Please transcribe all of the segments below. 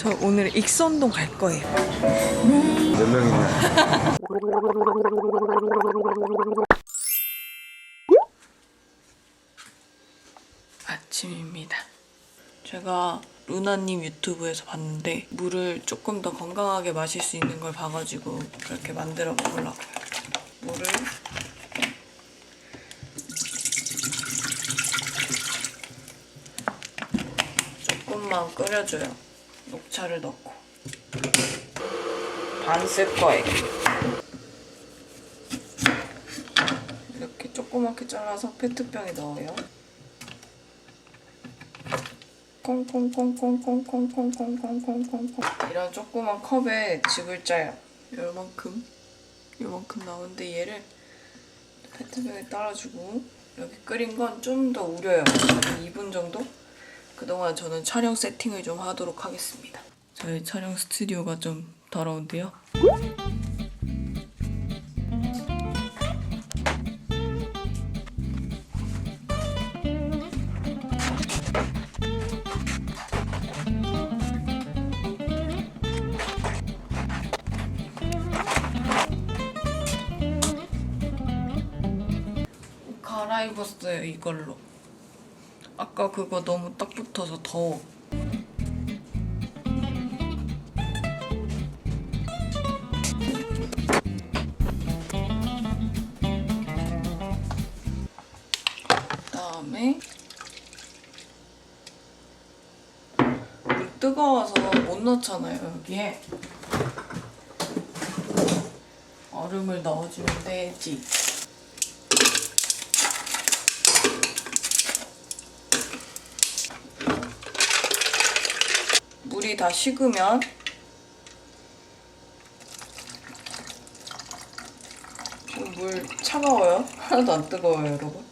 저 오늘 익선동 갈 거예요. 몇 명 있나? 아침입니다. 제가 루나님 유튜브에서 봤는데 물을 조금 더 건강하게 마실 수 있는 걸 봐가지고 그렇게 만들어 먹으려고요. 물을 조금만 끓여줘요. 녹차를 넣고 반 쓸 거예요. 이렇게 조그맣게 잘라서 페트병에 넣어요. 콩콩콩콩콩콩콩콩콩콩콩콩 이런 조그만 컵에 즙을 짜요. 요만큼 요만큼 나오는데 얘를 페트병에 따라주고 여기 끓인 건 좀 더 우려요. 한 2분 정도? 그동안 저는 촬영 세팅을 좀 하도록 하겠습니다. 저희 촬영 스튜디오가 좀 더러운데요. 갈아입었어요 이걸로. 아까 그거 너무 딱 붙어서 더워. 그다음에 물 뜨거워서 못 넣잖아요 여기에. 얼음을 넣어주면 되지. 물이 다 식으면 물 차가워요? 하나도 안 뜨거워요 여러분.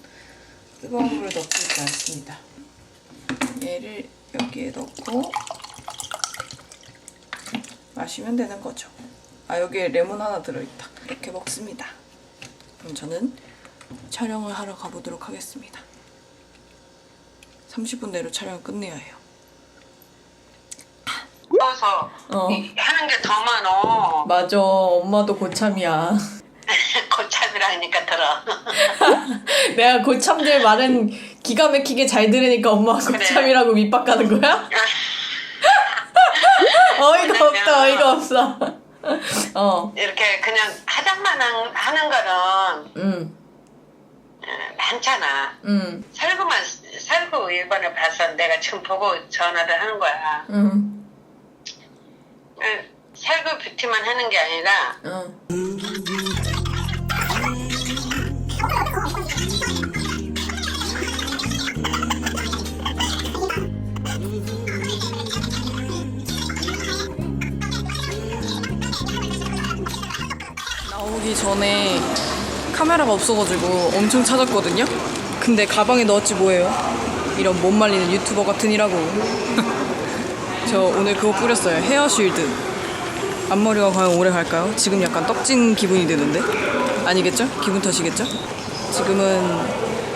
뜨거운 물을 넣고 있지 않습니다. 얘를 여기에 넣고 마시면 되는 거죠. 아 여기에 레몬 하나 들어있다. 이렇게 먹습니다. 그럼 저는 촬영을 하러 가보도록 하겠습니다. 30분 내로 촬영을 끝내야 해요 떠서 어. 이- 하는 게 더 많어. 맞아 엄마도 고참이야 고참이라니까 들어. 내가 고참들 말은 기가 막히게 잘 들으니까 엄마가 그래. 고참이라고 밑박가는 거야? 어이가 없다 어이가 없어 어 이렇게 그냥 하장만 한- 하는 거는 응, 어, 많잖아. 응, 살구만 살구 일본에 봐서 내가 지금 보고 전화를 하는 거야. 응, 어, 살구 뷰티만 하는 게 아니라 응. 나오기 전에 카메라가 없어가지고 엄청 찾았거든요. 근데 가방에 넣었지 뭐예요. 이런 못 말리는 유튜버 같으니라고. 저 오늘 그거 뿌렸어요. 헤어 쉴드. 앞머리가 과연 오래 갈까요? 지금 약간 떡진 기분이 드는데? 아니겠죠? 기분 탓이겠죠? 지금은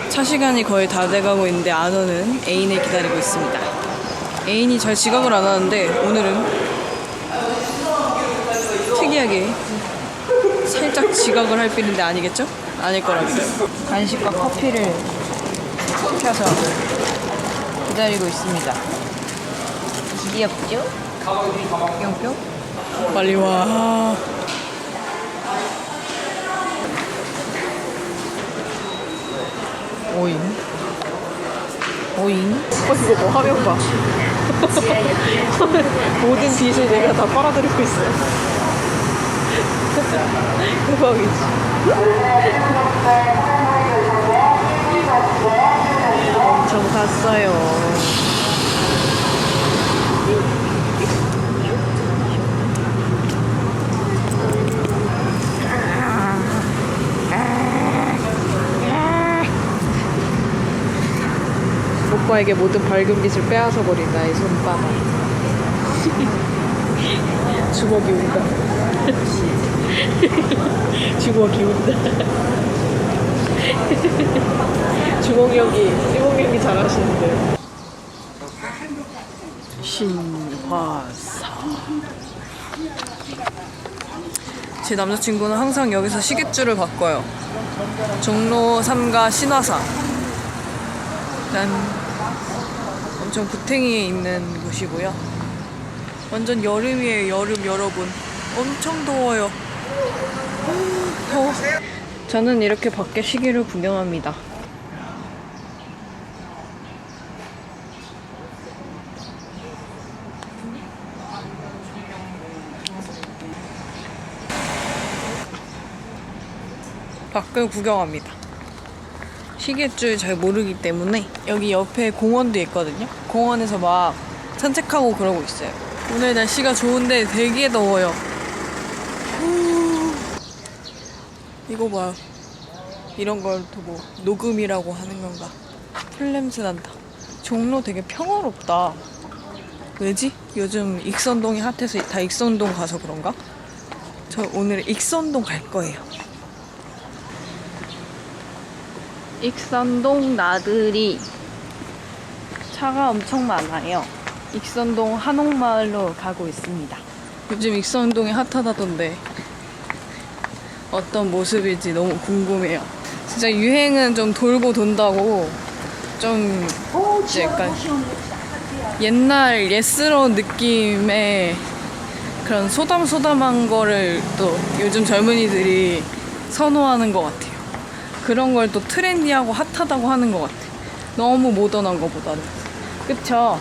차 시간이 거의 다 돼가고 있는데 안 오는 애인을 기다리고 있습니다. 애인이 잘 지각을 안 하는데 오늘은 특이하게 살짝 지각을 할 필인데 아니겠죠? 아닐 거라 믿어요. 간식과 커피를 켜서 기다리고 있습니다. 귀엽죠? 뿅뿅. 빨리 와. 오잉. 오잉. 어, 이거 뭐 화면 봐. 모든 빛을 내가 다 빨아들이고 있어. 대박이지. 엄청 샀어요. 오빠에게 모든 밝은 빛을 빼앗아 버린 나의 손바닥. 주먹이 운다. 주먹이 운다. 주먹 연기, 주먹 연기 잘하시는데. 신화사. 제 남자친구는 항상 여기서 시계줄을 바꿔요. 종로 3가 신화사. 난 엄청 구탱이에 있는 곳이고요. 완전 여름이에요, 여름 여러분. 엄청 더워요. 더워. 저는 이렇게 밖에 시계를 구경합니다. 밖을 구경합니다. 시계줄 잘 모르기 때문에 여기 옆에 공원도 있거든요. 공원에서 막 산책하고 그러고 있어요. 오늘 날씨가 좋은데 되게 더워요. 후. 이거 봐요. 이런 걸 또 뭐 녹음이라고 하는 건가? 풀 냄새 난다. 종로 되게 평화롭다. 왜지? 요즘 익선동이 핫해서 다 익선동 가서 그런가? 저 오늘 익선동 갈 거예요. 익선동 나들이 차가 엄청 많아요. 익선동 한옥마을로 가고 있습니다. 요즘 익선동이 핫하다던데 어떤 모습일지 너무 궁금해요. 진짜 유행은 좀 돌고 돈다고 좀 약간 옛날 예스러운 느낌의 그런 소담소담한 거를 또 요즘 젊은이들이 선호하는 것 같아요. 그런 걸 또 트렌디하고 핫하다고 하는 것 같아. 너무 모던한 것보다는. 그쵸?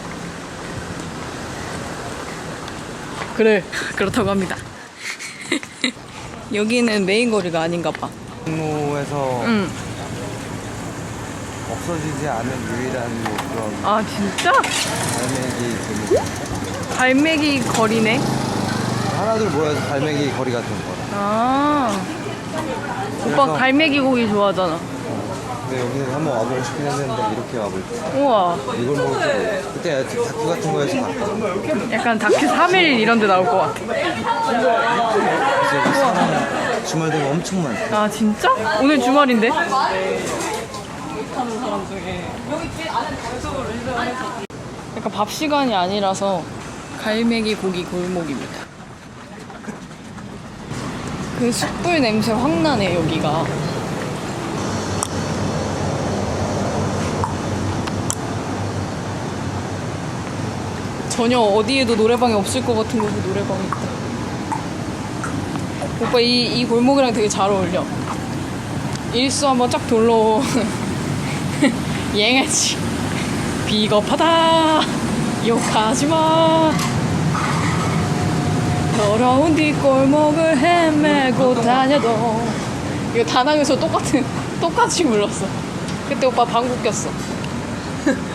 그래, 그렇다고 합니다. 여기는 메인 거리가 아닌가 봐. 종로에서 응. 없어지지 않은 유일한 뭐 그런 아, 진짜? 갈매기 그 갈매기 거리네. 하나둘 모여서 갈매기 거리 같은 거라. 아. 오빠 그래서- 갈매기 고기 좋아하잖아. 근데 여기 한번 와보고 싶긴 했는데 이렇게 와볼지. 우와. 이걸 먹을 때 그때 다큐 같은 거에서 봤거든. 약간 다큐 3일 이런 데 나올 것 같아. 그래서 여기 사람 주말 되면 엄청 많대. 아, 진짜? 오늘 주말인데? 약간 밥 시간이 아니라서 갈매기 고기 골목입니다. 그 숯불 냄새 확 나네, 여기가. 전혀 어디에도 노래방이 없을 것 같은 곳에 노래방이 있다. 오빠 이, 이 골목이랑 되게 잘 어울려. 일수 한번 쫙 돌러 얘해지 비겁하다 욕하지 마 더러운 뒷골목을 헤매고 다녀도. 이거 다낭에서 똑같은 똑같이 불렀어. 그때 오빠 방구 꼈어.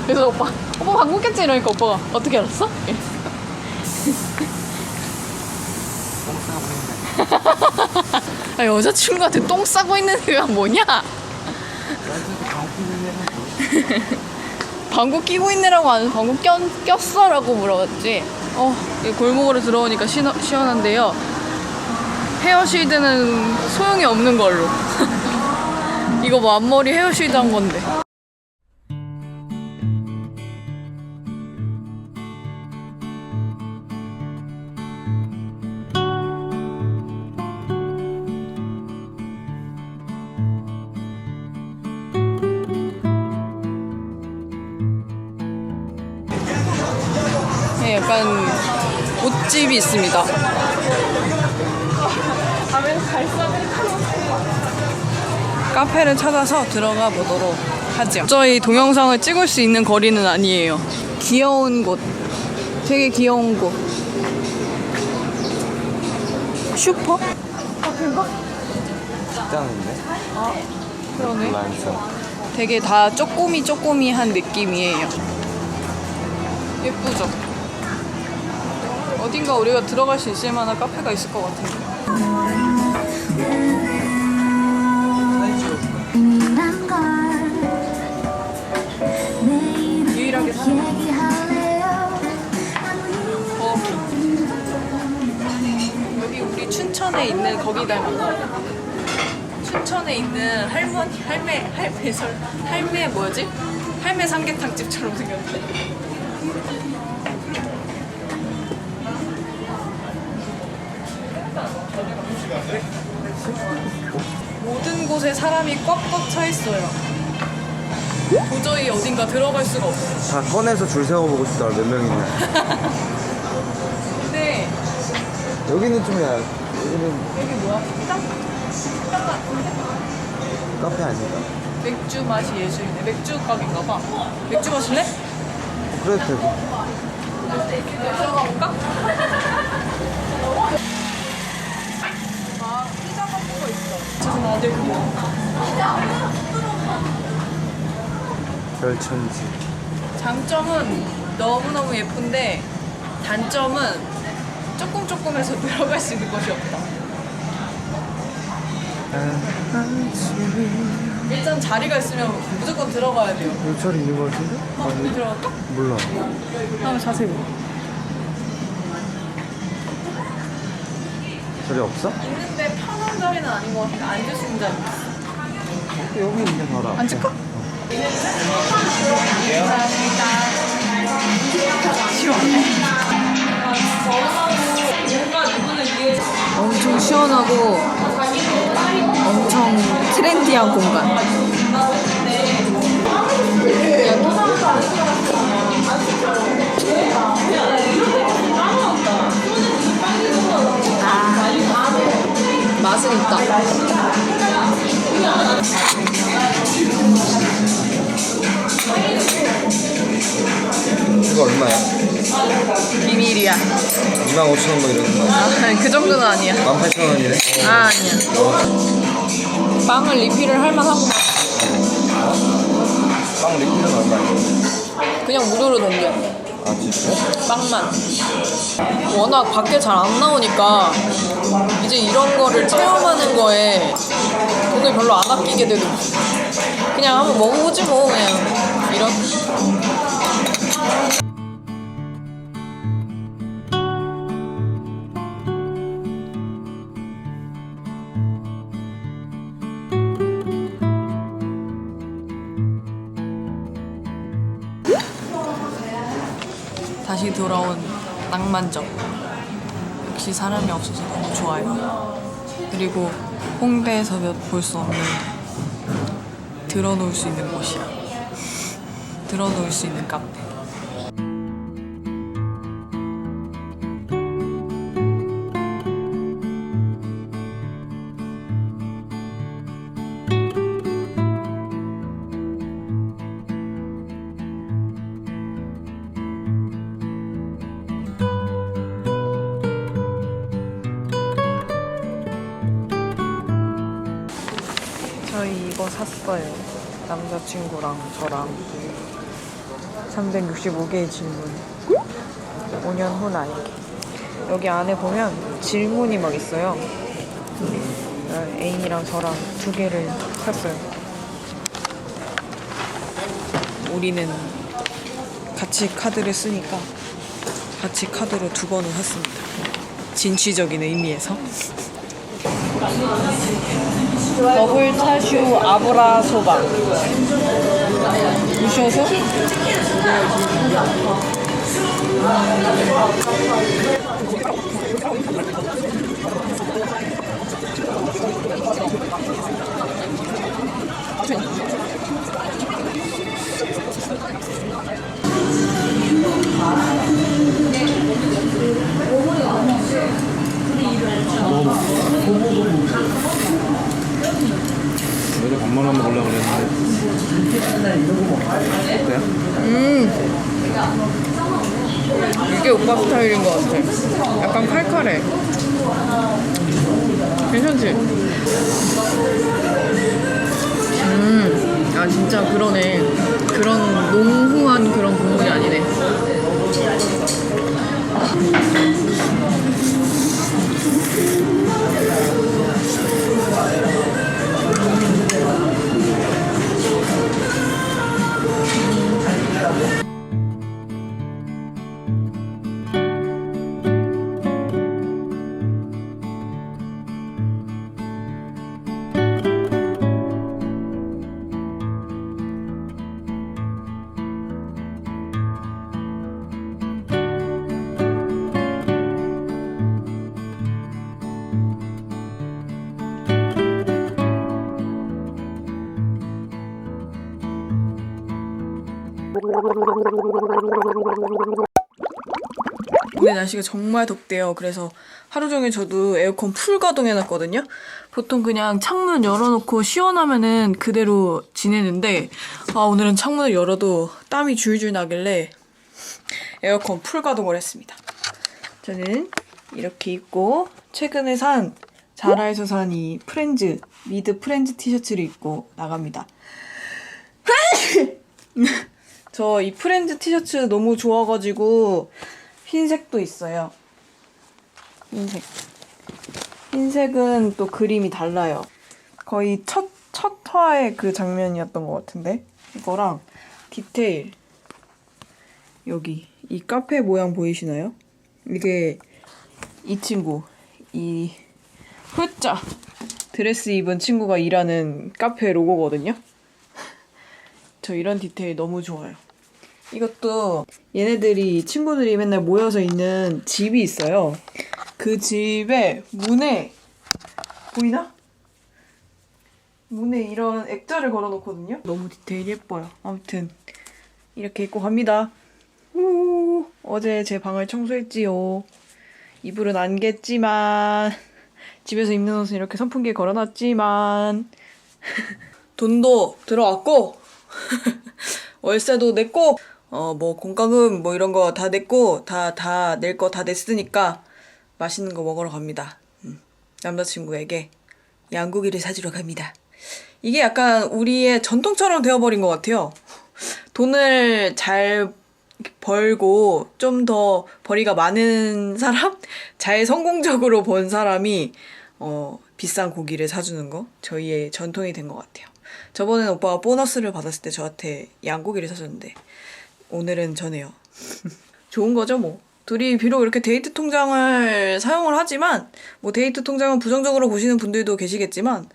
그래서 오빠 오빠 방구 꼈지? 이러니까 오빠가 어떻게 알았어? 아, 여자친구한테 똥 싸고 있는 애가 뭐냐? 방구 끼고 있느라고 안 방구 꼈, 꼈어라고 물어봤지. 어, 이 골목으로 들어오니까 시, 시원한데요. 헤어쉴드는 소용이 없는 걸로. 이거 뭐 앞머리 헤어쉴드 한 건데. 옷집이 있습니다. 카페를 찾아서 들어가 보도록 하죠. 저희 동영상을 찍을 수 있는 거리는 아니에요. 귀여운 곳. 되게 귀여운 곳. 슈퍼? 식당인데? 그러네. 많죠. 되게 다 쪼꼬미 쪼꼬미한 느낌이에요. 예쁘죠? 어딘가 우리가 들어갈 수 있을 만한 카페가 있을 것 내일은 유일하게 사는 얘기할래요 어. 여기 우리 춘천에 있는 거기 닮았다. 춘천에 있는 할머니 할매 할매 설 할매 뭐지? 할매 삼계탕 집처럼 생겼는 모든 곳에 사람이 꽉꽉 차 있어요. 도저히 어딘가 들어갈 수가 없어요. 다 꺼내서 줄 세워보고 싶다. 몇 명 있나. 근데 여기는 좀 야, 여기는 여기 뭐야? 딱 카페 아닌가? 맥주 맛이 예술이네. 맥주 가게인가 봐. 맥주 마실래? 그래도 되고. 네. 가볼까? 별천지. 장점은 너무너무 예쁜데 단점은 조금 조금해서 들어갈 수 있는 곳이 없다. 일단 자리가 있으면 무조건 들어가야 돼요. 요철이 있는 거 같은데? 아니, 들어갈까? 몰라. 한번 자세히 봐. 저리 없어? 있는데 편 한 자리는 아닌 것 같은데 앉을 수 있는 자리 있어. 여기 바로. 앞에. 앉을까? 엄청 시원하고 엄청 트렌디한 공간. 맛은 있다. 이거 얼마야? 비밀이야. 25,000원 뭐 이러는 거. 아, 그 정도는 아니야. 18,000원이네. 아, 아니야. 빵을 리필을 할 만하구만. 빵 리필은 얼마야? 그냥 무료로 넘겨. 아, 진짜? 빵만. 워낙 밖에 잘 안 나오니까 이제 이런 거를 체험하는 거에 돈을 별로 안 아끼게 되고 그냥 한번 먹어보지 뭐 그냥 이런. 돌아온 낭만적. 역시 사람이 없어서 너무 좋아요. 그리고 홍대에서 볼 수 없는 들어놓을 수 있는 곳이야. 들어놓을 수 있는 카페. 친구랑 저랑 365개의 질문. 5년 후 나에게. 여기 안에 보면 질문이 막 있어요. 어, 애인이랑 저랑 두 개를 샀어요. 우리는 같이 카드를 쓰니까 같이 카드로 두 번을 샀습니다. 진취적인 의미에서. 더블 차슈 아브라 소바. 무셔서? 오빠 스타일인 것 오늘 날씨가 정말 덥대요. 그래서 하루 종일 저도 에어컨 풀 가동해놨거든요. 보통 그냥 창문 열어놓고 시원하면은 그대로 지내는데 아 오늘은 창문을 열어도 땀이 줄줄 나길래 에어컨 풀 가동을 했습니다. 저는 이렇게 입고 최근에 산 자라에서 산 이 프렌즈 미드 프렌즈 티셔츠를 입고 나갑니다. 저 이 프렌즈 티셔츠 너무 좋아가지고 흰색도 있어요. 흰색. 흰색은 또 그림이 달라요. 거의 첫, 첫 화의 그 장면이었던 것 같은데. 이거랑 디테일. 여기. 이 카페 모양 보이시나요? 이게 이 친구. 이 흐자 드레스 입은 친구가 일하는 카페 로고거든요. 저 이런 디테일 너무 좋아요. 이것도 얘네들이 친구들이 맨날 모여서 있는 집이 있어요. 그 집에 문에 보이나? 문에 이런 액자를 걸어놓거든요. 너무 디테일 예뻐요. 아무튼 이렇게 입고 갑니다. 우, 어제 제 방을 청소했지요. 이불은 안겠지만 집에서 입는 옷은 이렇게 선풍기에 걸어놨지만 돈도 들어왔고 월세도 냈고 어 뭐 공과금 뭐 이런 거 다 냈고 다 다 낼 거 다 냈으니까 맛있는 거 먹으러 갑니다. 음, 남자친구에게 양고기를 사주러 갑니다. 이게 약간 우리의 전통처럼 되어버린 것 같아요. 돈을 잘 벌고 좀 더 벌이가 많은 사람, 잘 성공적으로 번 사람이 어, 비싼 고기를 사주는 거 저희의 전통이 된 것 같아요. 저번엔 오빠가 보너스를 받았을 때 저한테 양고기를 사줬는데 오늘은 저네요. 좋은 거죠 뭐. 둘이 비록 이렇게 데이트 통장을 사용을 하지만 뭐 데이트 통장은 부정적으로 보시는 분들도 계시겠지만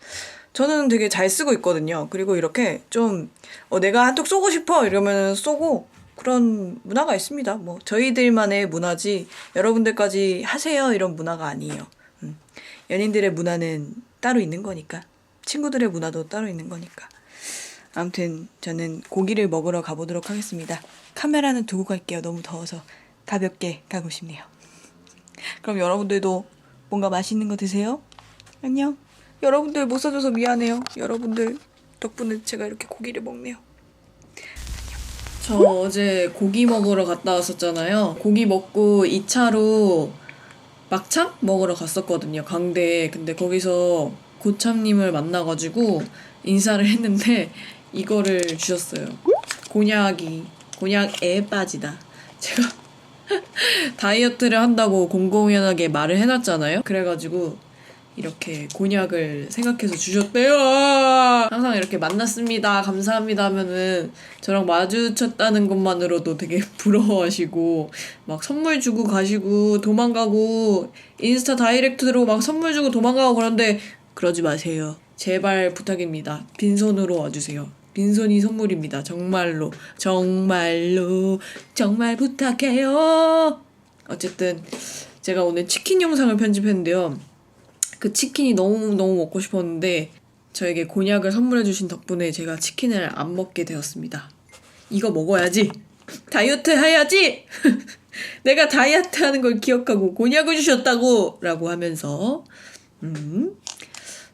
저는 되게 잘 쓰고 있거든요. 그리고 이렇게 좀 어, 내가 한턱 쏘고 싶어 이러면 쏘고 그런 문화가 있습니다. 뭐 저희들만의 문화지 여러분들까지 하세요 이런 문화가 아니에요. 음. 연인들의 문화는 따로 있는 거니까 친구들의 문화도 따로 있는 거니까. 아무튼 저는 고기를 먹으러 가보도록 하겠습니다. 카메라는 두고 갈게요. 너무 더워서 가볍게 가고 싶네요. 그럼 여러분들도 뭔가 맛있는 거 드세요. 안녕. 여러분들 못 사줘서 미안해요. 여러분들 덕분에 제가 이렇게 고기를 먹네요. 저 어제 고기 먹으러 갔다 왔었잖아요. 고기 먹고 2차로 막창 먹으러 갔었거든요. 강대에. 근데 거기서 고참님을 만나가지고 인사를 했는데 이거를 주셨어요. 곤약이 곤약에 빠지다. 제가 다이어트를 한다고 공공연하게 말을 해놨잖아요. 그래가지고 이렇게 곤약을 생각해서 주셨대요. 항상 이렇게 만났습니다. 감사합니다 하면은 저랑 마주쳤다는 것만으로도 되게 부러워하시고 막 선물 주고 가시고 도망가고 인스타 다이렉트로 막 선물 주고 도망가고 그런데 그러지 마세요. 제발 부탁입니다. 빈손으로 와주세요. 빈손이 선물입니다. 정말로 정말로 정말 부탁해요. 어쨌든 제가 오늘 치킨 영상을 편집했는데요. 그 치킨이 너무 너무 먹고 싶었는데 저에게 곤약을 선물해 주신 덕분에 제가 치킨을 안 먹게 되었습니다. 이거 먹어야지. 다이어트 해야지. 내가 다이어트 하는 걸 기억하고 곤약을 주셨다고 라고 하면서 음.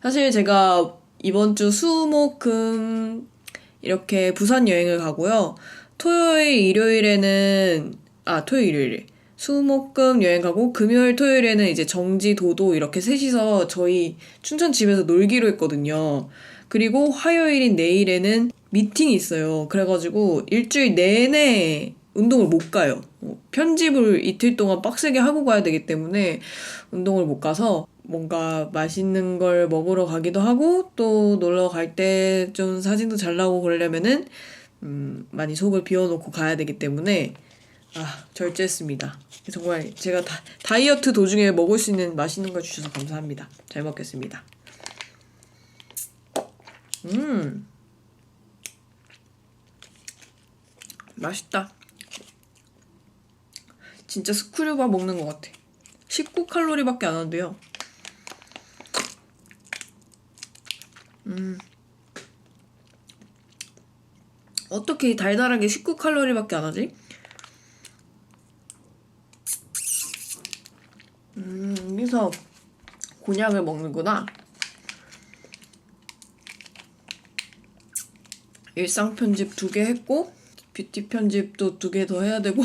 사실 제가 이번 주 수, 목, 금 이렇게 부산 여행을 가고요. 토요일, 일요일에는 아 토요일, 일요일 수, 목, 금 여행 가고 금요일, 토요일에는 이제 정지, 도도 이렇게 셋이서 저희 춘천 집에서 놀기로 했거든요. 그리고 화요일인 내일에는 미팅이 있어요. 그래가지고 일주일 내내 운동을 못 가요. 어, 편집을 이틀 동안 빡세게 하고 가야 되기 때문에 운동을 못 가서 뭔가 맛있는 걸 먹으러 가기도 하고 또 놀러 갈 때 좀 사진도 잘 나오고 그러려면은 음, 많이 속을 비워놓고 가야 되기 때문에 아 절제했습니다. 정말 제가 다, 다이어트 도중에 먹을 수 있는 맛있는 걸 주셔서 감사합니다. 잘 먹겠습니다. 음 맛있다. 진짜 스크류바 먹는 것 같아. 19칼로리밖에 안 한대요. 음. 어떻게 달달하게 19칼로리밖에 안 하지? 음, 여기서 곤약을 먹는구나. 일상 편집 두 개 했고 뷰티 편집도 두 개 더 해야 되고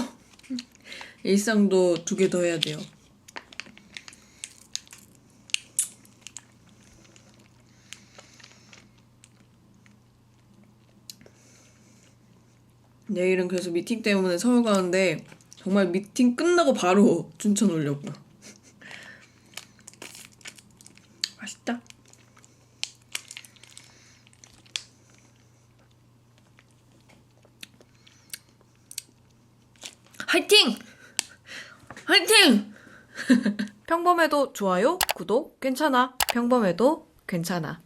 일상도 두 개 더 해야 돼요. 내일은 그래서 미팅 때문에 서울 가는데 정말 미팅 끝나고 바로 춘천 오려고요. 맛있다. 화이팅! 화이팅! 평범해도 좋아요, 구독, 괜찮아. 평범해도 괜찮아.